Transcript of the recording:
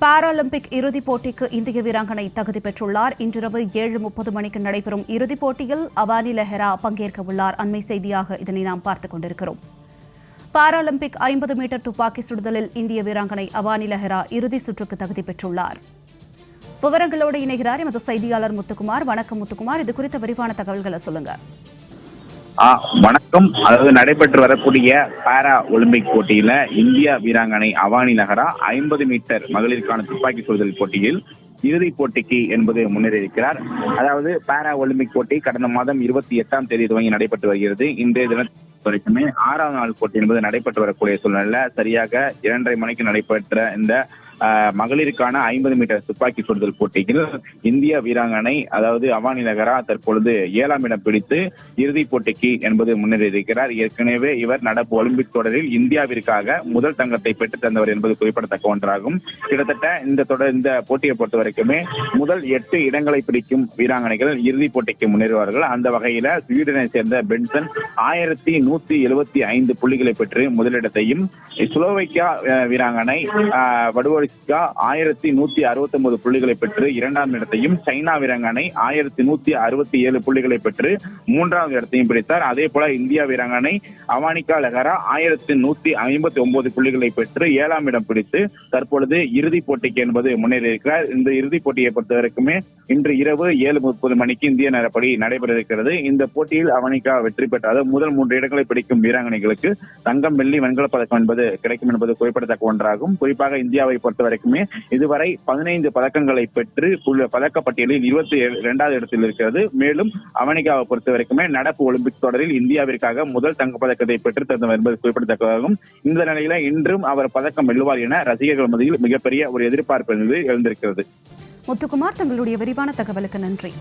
Paralympic இறுதிப் போட்டிக்கு இந்திய வீராங்கனை தகுதி பெற்றுள்ளார். இன்றிரவு ஏழு முப்பது மணிக்கு நடைபெறும் இறுதிப் போட்டியில் அவானி லெஹரா பங்கேற்க உள்ளார். அண்மை செய்தியாக இதனை நாம் பார்த்துக் கொண்டிருக்கிறோம். பாராலிம்பிக் ஐம்பது மீட்டர் துப்பாக்கி சுடுதலில் இந்திய வீராங்கனை அவானி லெஹரா இறுதி சுற்றுக்கு தகுதி பெற்றுள்ளார். விவரங்களோடு இணைகிறார் எமது செய்தியாளர் முத்துக்குமார். வணக்கம் முத்துக்குமார். இது குறித்த விரிவான தகவல்களை சொல்லுங்க. வணக்கம். அதாவது நடைபெற்று வரக்கூடிய பாரா ஒலிம்பிக் போட்டியில இந்தியா வீராங்கனை அவானி நகரா ஐம்பது மீட்டர் மகளிருக்கான துப்பாக்கி சுடுதல் போட்டியில் இறுதிப் போட்டிக்கு என்பது முன்னேறியிருக்கிறார். அதாவது பாரா ஒலிம்பிக் போட்டி கடந்த மாதம் இருபத்தி எட்டாம் தேதி துவங்கி நடைபெற்று வருகிறது. இன்றைய தினம் வரைக்குமே ஆறாம் நாள் போட்டி என்பது நடைபெற்று வரக்கூடிய சூழ்நிலை சரியாக இரண்டரை மணிக்கு நடைபெற்ற இந்த மகளிருக்கான ஐம்பது மீட்டர் துப்பாக்கி சுடுதல் போட்டியில் இந்திய வீராங்கனை அதாவது அவானி நகரா தற்பொழுது ஏழாம் இடம் பிடித்து இறுதிப் போட்டிக்கு என்பது முன்னேறியிருக்கிறார். ஏற்கனவே இவர் நடப்பு ஒலிம்பிக் தொடரில் இந்தியாவிற்காக முதல் தங்கத்தை பெற்றுத் தந்தவர் என்பது குறிப்பிடத்தக்க ஒன்றாகும். கிட்டத்தட்ட இந்த தொடர் இந்த போட்டியை பொறுத்த வரைக்குமே முதல் எட்டு இடங்களை பிடிக்கும் வீராங்கனைகள் இறுதிப் போட்டிக்கு முன்னேறுவார்கள். அந்த வகையில ஸ்வீடனை சேர்ந்த பென்சன் ஆயிரத்தி நூத்தி எழுபத்தி ஐந்து புள்ளிகளை பெற்று முதலிடத்தையும் ஸ்லோவைக்கியா வீராங்கனை அஹ், அமெரிக்கா ஆயிரத்தி நூத்தி அறுபத்தி ஒன்பது புள்ளிகளை பெற்று இரண்டாம் இடத்தையும் சைனா வீராங்கனை ஆயிரத்தி நூத்தி அறுபத்தி ஏழு புள்ளிகளை பெற்று மூன்றாவது இடத்தையும் பிடித்தார். அதே போல இந்தியா வீராங்கனை அவானிகா லெஹரா ஆயிரத்தி நூத்தி ஐம்பத்தி ஒன்பது புள்ளிகளை பெற்று ஏழாம் இடம் பிடித்து தற்பொழுது இறுதிப் போட்டிக்கு என்பது முன்னேறியிருக்கிறார். இந்த இறுதிப் போட்டியை பொறுத்த வரைக்குமே இன்று இரவு ஏழு முப்பது மணிக்கு இந்திய நேரப்படி நடைபெற இருக்கிறது இந்த போட்டியில் அவனிகா வெற்றி பெற்றால் முதல் மூன்று இடங்களை பிடிக்கும் வீராங்கனைகளுக்கு தங்கம் வெள்ளி வெண்கலப் பதக்கம் என்பது கிடைக்கும் என்பது குறிப்பிடத்தக்க ஒன்றாகும். குறிப்பாக இந்தியாவை பொறுத்த பொறுத்த வரைக்குமே இதுவரை பதினைந்து பதக்கங்களை பெற்று உள்ள பதக்கப்பட்டியலில் இருபத்தி இரண்டாவது இடத்தில் இருக்கிறது. மேலும் அவனிகாவை பொறுத்த வரைக்குமே நடப்பு ஒலிம்பிக் தொடரில் இந்தியாவிற்காக முதல் தங்கப்பதக்கத்தை பெற்று தந்தவர் என்பது குறிப்பிடத்தக்கதாகும். இந்த நிலையில இன்றும் அவர் பதக்கம் வெல்லுவார் என ரசிகர்கள் மத்தியில் மிகப்பெரிய ஒரு எதிர்பார்ப்பு எழுந்திருக்கிறது. முத்துக்குமார் தங்களுடைய விரிவான தகவலுக்கு நன்றி.